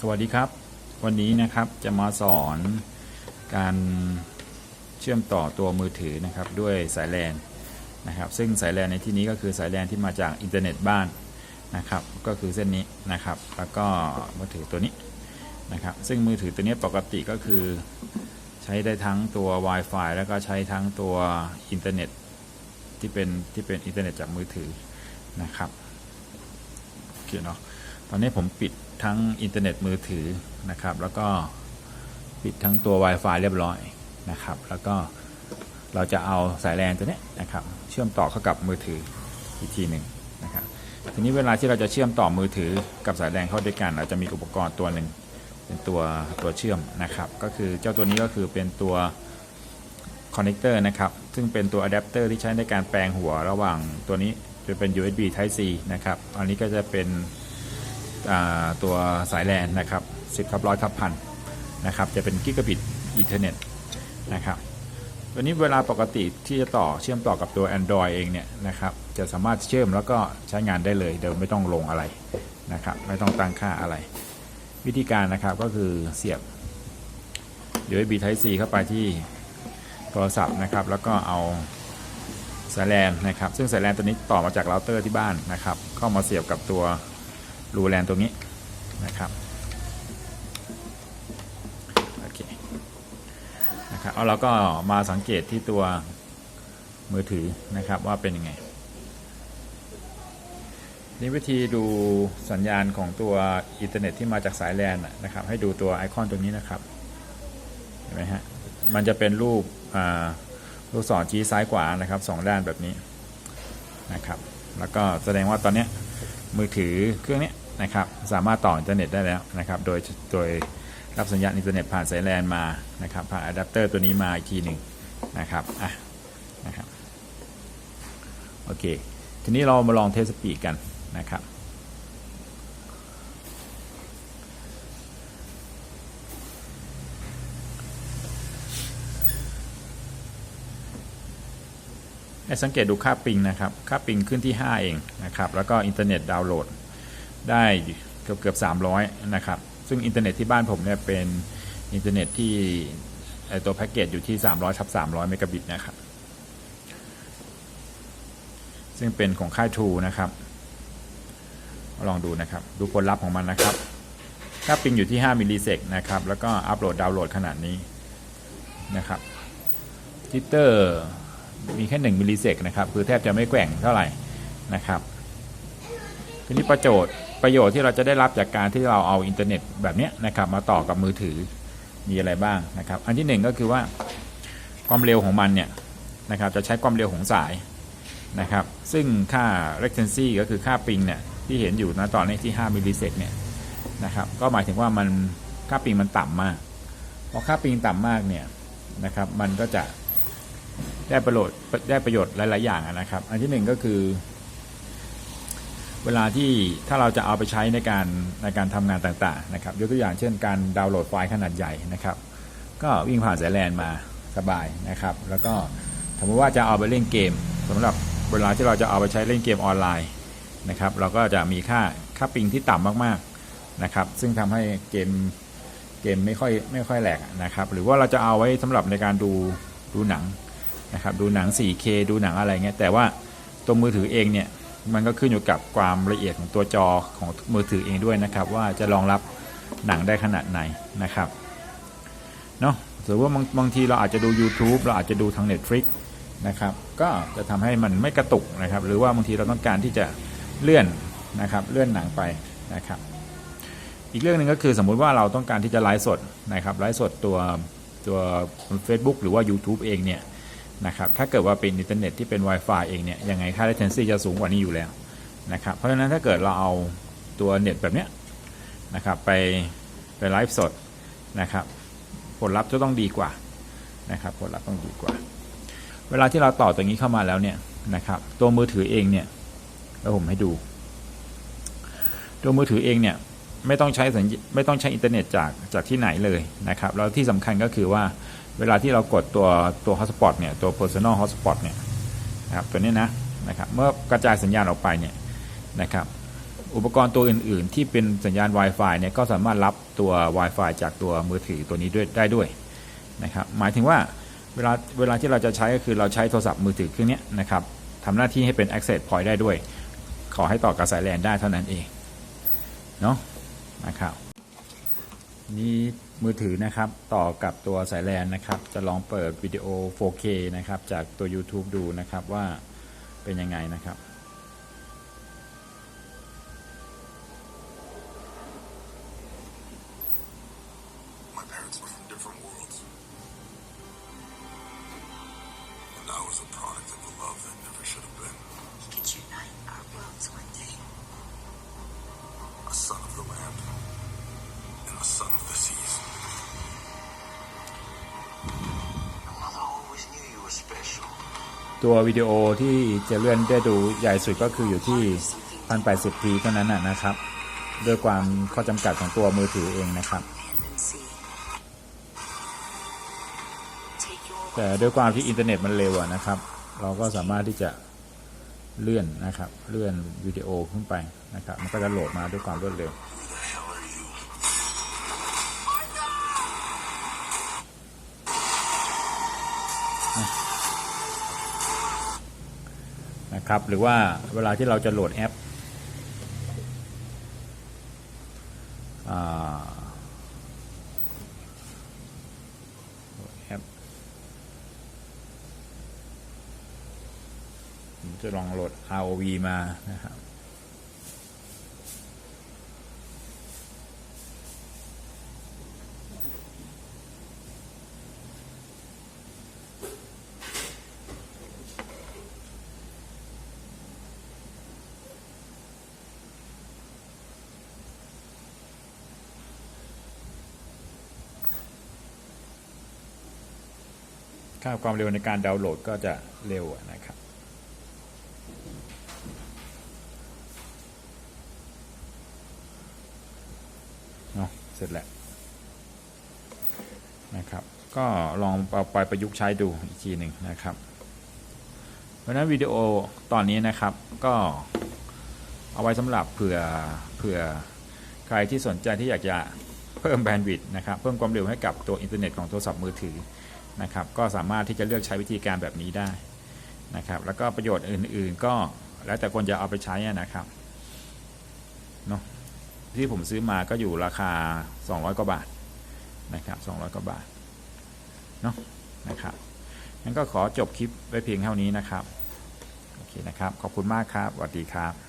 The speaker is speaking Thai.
สวัสดีครับ วันนี้นะครับจะมาสอนการเชื่อมต่อตัวมือถือนะครับด้วยสายแลนนะครับ ซึ่งสายแลนในที่นี้ก็คือสายแลนที่มาจากอินเทอร์เน็ตบ้านนะครับ ก็คือเส้นนี้นะครับ แล้วก็มือถือตัวนี้นะครับ ซึ่งมือถือตัวนี้ปกติก็คือ ใช้ได้ทั้งตัว Wi-Fi แล้วก็ใช้ทั้งตัวอินเทอร์เน็ตที่เป็นที่เป็นอินเทอร์เน็ตจากมือถือนะครับโอเคเนาะ ตอนนี้ผมปิดทั้งอินเทอร์เน็ตมือถือนะครับ แล้วก็ปิดทั้งตัว Wi-Fi เรียบร้อยนะครับ แล้วก็เราจะเอาสายแลนตัวเนี้ยนะครับ เชื่อมต่อเข้ากับมือถืออีกทีหนึ่งนะครับทีนี้เวลาที่เราจะเชื่อมต่อมือถือกับสายแลนเข้าด้วยกัน เราจะมีอุปกรณ์ตัวหนึ่งเป็นตัวตัวเชื่อมนะครับ ก็คือเจ้าตัวนี้ก็คือเป็นตัวคอนเนคเตอร์นะครับ ซึ่งเป็นตัวอะแดปเตอร์ที่ใช้ในการแปลงหัวระหว่างตัวนี้จะเป็น USB Type C นะครับ อันนี้ก็จะเป็น ตัวสายแลนนะครับ10ทับร้อยทับพันนะครับจะเป็นกิกะบิตอีเทอร์เน็ตนะครับตัวนี้เวลาปกติที่จะต่อเชื่อมต่อกับตัว Android เองเนี่ยนะครับจะสามารถเชื่อมแล้วก็ใช้งานได้เลยโดยไม่ต้องลงอะไรนะครับไม่ต้องตั้งค่าอะไร วิธีการนะครับก็คือเสียบ USB Type C เข้าไปที่โทรศัพท์นะครับ แล้วก็เอาสายแลนนะครับ ซึ่งสายแลนตัวนี้ต่อมาจากเราเตอร์ที่บ้านนะครับ เข้ามาเสียบกับตัว รูแลนตรงนี้นะครับโอเคนะครับเอาเราก็มาสังเกตที่ตัวมือถือนะครับว่าเป็นยังไงนี่วิธีดูสัญญาณของตัวอินเทอร์เน็ตที่มาจากสายแลนนะครับ ให้ดูตัวไอคอนตรงนี้นะครับเห็นไหมฮะมันจะเป็นรูปลูกศรชี้ซ้ายขวานะครับสองด้านแบบนี้นะครับ แล้วก็แสดงว่าตอนนี้ มือถือเครื่องนี้นะครับสามารถต่ออินเทอร์เน็ตได้แล้วนะครับโดยโดยรับสัญญาณอินเทอร์เน็ตผ่านสายแลนมานะครับผ่านอะแดปเตอร์ตัวนี้มาอีกทีหนึ่งนะครับอะนะครับโอเคทีนี้เรามาลองเทสสปีดกันนะครับ ให้สังเกตดูค่าปิงนะครับ ค่าปิงขึ้นที่ 5 เองนะครับ แล้วก็อินเทอร์เน็ตดาวน์โหลดได้เกือบเกือบ300 นะครับ ซึ่งอินเทอร์เน็ตที่บ้านผมเนี่ยเป็นอินเทอร์เน็ตที่ตัวแพ็กเกจอยู่ที่ 300ทับ300 เมกะบิตนะครับ ซึ่งเป็นของค่าย True นะครับ ลองดูนะครับ ดูผลลัพธ์ของมันนะครับ ค่าปิงอยู่ที่ 5 มิลลิเซกนะครับ แล้วก็อัปโหลดดาวน์โหลดขนาดนี้นะครับทิตเตอร์ มีแค่1มิลลิเซกนะครับคือแทบจะไม่แกว่งเท่าไหร่นะครับทีนี้ประโยชน์ประโยชน์ที่เราจะได้รับจากการที่เราเอาอินเทอร์เน็ตแบบนี้นะครับมาต่อกับมือถือมีอะไรบ้างนะครับ อันที่1ก็คือว่าความเร็วของมันเนี่ยนะครับจะใช้ความเร็วของสายนะครับ ซึ่งค่า latency ก็คือค่าปิงเนี่ยที่เห็นอยู่นะตอนนี้ที่ 5มิลลิเซกเนี่ยนะครับก็หมายถึงว่ามันค่าปิงมันต่ำมากพอค่าปิงต่ำมากเนี่ยนะครับมันก็จะ ได้ประโยชน์ได้ประโยชน์หลาย ๆ อย่างนะครับ อันที่หนึ่งก็คือ เวลาที่ถ้าเราจะเอาไปใช้ในการในการทำงานต่าง ๆ นะครับ ยกตัวอย่างเช่นการดาวน์โหลดไฟล์ขนาดใหญ่นะครับ ก็วิ่งผ่านสายแลนมาสบายนะครับ แล้วก็สมมติว่าจะเอาไปเล่นเกมสำหรับเวลาที่เราจะเอาไปใช้เล่นเกมออนไลน์นะครับ เราก็จะมีค่าค่าปิงที่ต่ำมากๆนะครับ ซึ่งทำให้เกมเกมไม่ค่อยไม่ค่อยแหลกนะครับ หรือว่าเราจะเอาไว้สำหรับในการดูดูหนัง นะครับดูหนัง 4K ดูหนังอะไรเงี้ยแต่ว่าตัวมือถือเองเนี่ยมันก็ขึ้นอยู่กับความละเอียดของตัวจอของมือถือเองด้วยนะครับ ว่าจะรองรับหนังได้ขนาดไหนนะครับเนาะหรือว่าบางบางทีเราอาจจะดู YouTube เราอาจจะดูทาง Netflix นะครับก็จะทำให้มันไม่กระตุกนะครับ หรือว่าบางทีเราต้องการที่จะเลื่อนนะครับเลื่อนหนังไปนะครับ อีกเรื่องหนึ่งก็คือสมมุติว่าเราต้องการที่จะไลฟ์สดนะครับไลฟ์สดตัวตัว Facebook หรือว่า YouTube เองเนี่ย นะครับถ้าเกิดว่าเป็นอินเทอร์เน็ตที่เป็น Wi-Fi เองเนี่ยยังไงค่า latency จะสูงกว่านี้อยู่แล้วนะครับเพราะฉะนั้นถ้าเกิดเราเอาตัวเน็ตแบบเนี้ยนะครับไปไปไลฟ์สดนะครับผลลัพธ์จะต้องดีกว่านะครับผลลัพธ์ต้องดีกว่า เวลาที่เราต่อตรงนี้เข้ามาแล้วเนี่ยนะครับตัวมือถือเองเนี่ยแล้วผมให้ดู ตัวมือถือเองเนี่ยไม่ต้องใช้สัญไม่ต้องใช้อินเทอร์เน็ตจากจากที่ไหนเลยนะครับแล้วที่สำคัญก็คือว่า เวลาที่เรากดตัวตัว hotspot เนี่ยตัว personal hotspot เนี่ยนะครับตัวนี้นะนะครับเมื่อกระจายสัญญาณออกไปเนี่ยนะครับอุปกรณ์ตัวอื่น ๆ ที่เป็นสัญญาณ Wi-Fi เนี่ยก็สามารถรับตัว Wi-Fi จากตัวมือถือตัวนี้ด้วยได้ด้วยนะครับหมายถึงว่าเวลาเวลาที่เราจะใช้ก็คือเราใช้โทรศัพท์มือถือเครื่องนี้นะครับทำหน้าที่ให้เป็น access point ได้ด้วย ขอให้ต่อกับสายแลนได้เท่านั้นเองเนาะนะครับ นี่มือถือนะครับ ต่อกับตัวสายแลนนะครับ จะลองเปิดวิดีโอ 4K นะครับ จากตัว YouTube ดูนะครับว่าเป็นยังไงนะครับ My parents were from different worlds. And I was a product of a love that never should have been. We could unite our worlds one day. A son of the land. And a son of the seas. Your mother always knew you were special. ตัววิดีโอที่จะเลื่อนได้ดูใหญ่สุดก็คืออยู่ที่ 1080p เท่านั้นนะนะครับด้วยความข้อจำกัดของตัวมือถือเองนะครับ แต่ด้วยความที่อินเทอร์เน็ตมันเร็วนะครับ เราก็สามารถที่จะเลื่อนนะครับ เลื่อนวิดีโอขึ้นไปนะครับ มันก็จะโหลดมาด้วยความรวดเร็ว นะครับ หรือว่าเวลาที่เราจะโหลดแอปอแอปผมจะลองโหลด ROV มานะครับ ค่าความเร็วในการดาวน์โหลดก็จะเร็วนะครับ เนาะเสร็จแล้วนะครับ ก็ลองเอาไปประยุกต์ใช้ดูอีกทีหนึ่งนะครับ เพราะฉะนั้นวิดีโอตอนนี้นะครับก็เอาไว้สำหรับเผื่อเผื่อใครที่สนใจที่อยากจะเพิ่มแบนด์วิดต์นะครับ เพิ่มความเร็วให้กับตัวอินเทอร์เน็ตของโทรศัพท์มือถือ นะครับ ก็สามารถที่จะเลือกใช้วิธีการแบบนี้ได้นะครับ แล้วก็ประโยชน์อื่น ๆ ก็แล้วแต่คนจะเอาไปใช้นะครับเนาะที่ผมซื้อมาก็อยู่ราคา 200 กว่าบาทนะครับ200 กว่าบาทเนาะนะครับงั้นก็ขอจบคลิปไว้เพียงเท่านี้นะครับโอเคนะครับ ขอบคุณมากครับสวัสดีครับ